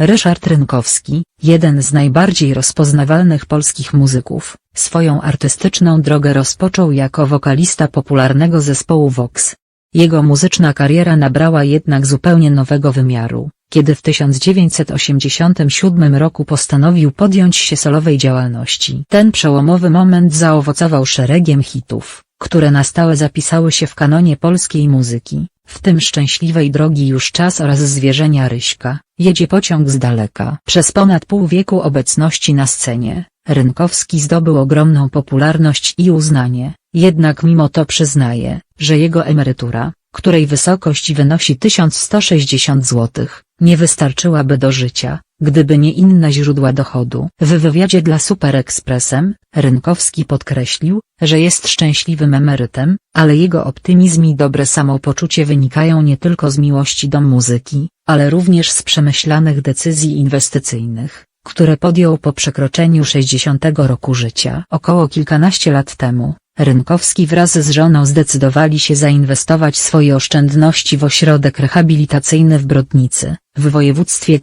Ryszard Rynkowski, jeden z najbardziej rozpoznawalnych polskich muzyków, swoją artystyczną drogę rozpoczął jako wokalista popularnego zespołu Vox. Jego muzyczna kariera nabrała jednak zupełnie nowego wymiaru, kiedy w 1987 roku postanowił podjąć się solowej działalności. Ten przełomowy moment zaowocował szeregiem hitów, które na stałe zapisały się w kanonie polskiej muzyki, w tym Szczęśliwej Drogi Już Czas oraz Zwierzenia Ryśka, Jedzie pociąg z daleka. Przez ponad pół wieku obecności na scenie, Rynkowski zdobył ogromną popularność i uznanie, jednak mimo to przyznaje, że jego emerytura, której wysokość wynosi 1160 zł, nie wystarczyłaby do życia, gdyby nie inne źródła dochodu. W wywiadzie dla Super Expressem, Rynkowski podkreślił, że jest szczęśliwym emerytem, ale jego optymizm i dobre samopoczucie wynikają nie tylko z miłości do muzyki, ale również z przemyślanych decyzji inwestycyjnych, które podjął po przekroczeniu 60 roku życia. Około kilkanaście lat temu, Rynkowski wraz z żoną zdecydowali się zainwestować swoje oszczędności w ośrodek rehabilitacyjny w Brodnicy, w województwie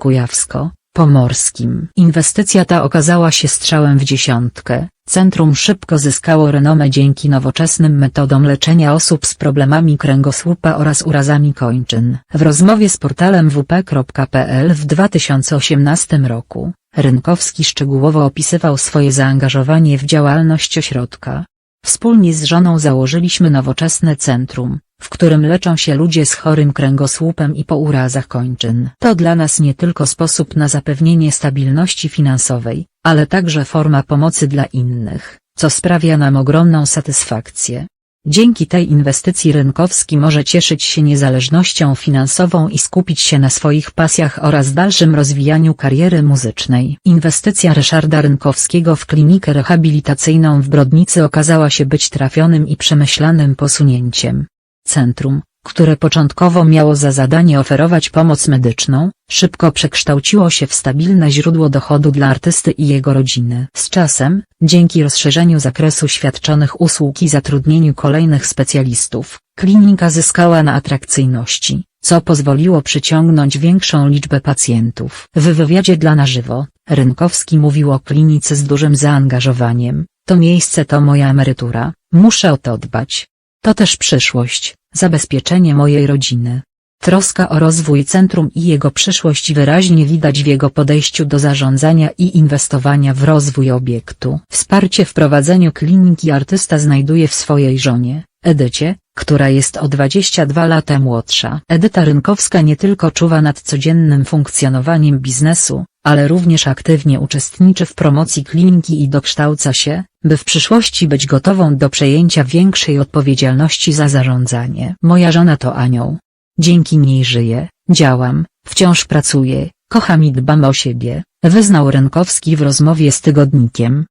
kujawsko-pomorskim. Inwestycja ta okazała się strzałem w dziesiątkę, centrum szybko zyskało renomę dzięki nowoczesnym metodom leczenia osób z problemami kręgosłupa oraz urazami kończyn. W rozmowie z portalem wp.pl w 2018 roku, Rynkowski szczegółowo opisywał swoje zaangażowanie w działalność ośrodka. Wspólnie z żoną założyliśmy nowoczesne centrum, w którym leczą się ludzie z chorym kręgosłupem i po urazach kończyn. To dla nas nie tylko sposób na zapewnienie stabilności finansowej, ale także forma pomocy dla innych, co sprawia nam ogromną satysfakcję. Dzięki tej inwestycji Rynkowski może cieszyć się niezależnością finansową i skupić się na swoich pasjach oraz dalszym rozwijaniu kariery muzycznej. Inwestycja Ryszarda Rynkowskiego w klinikę rehabilitacyjną w Brodnicy okazała się być trafionym i przemyślanym posunięciem. Centrum, które początkowo miało za zadanie oferować pomoc medyczną, szybko przekształciło się w stabilne źródło dochodu dla artysty i jego rodziny. Z czasem, dzięki rozszerzeniu zakresu świadczonych usług i zatrudnieniu kolejnych specjalistów, klinika zyskała na atrakcyjności, co pozwoliło przyciągnąć większą liczbę pacjentów. W wywiadzie dla Na Żywo, Rynkowski mówił o klinice z dużym zaangażowaniem, to miejsce to moja emerytura, muszę o to dbać. To też przyszłość, zabezpieczenie mojej rodziny. Troska o rozwój centrum i jego przyszłość wyraźnie widać w jego podejściu do zarządzania i inwestowania w rozwój obiektu. Wsparcie w prowadzeniu kliniki artysta znajduje w swojej żonie, Edycie, która jest o 22 lata młodsza. Edyta Rynkowska nie tylko czuwa nad codziennym funkcjonowaniem biznesu, ale również aktywnie uczestniczy w promocji kliniki i dokształca się, by w przyszłości być gotową do przejęcia większej odpowiedzialności za zarządzanie. Moja żona to anioł. Dzięki niej żyję, działam, wciąż pracuję, kocham i dbam o siebie, wyznał Rynkowski w rozmowie z tygodnikiem.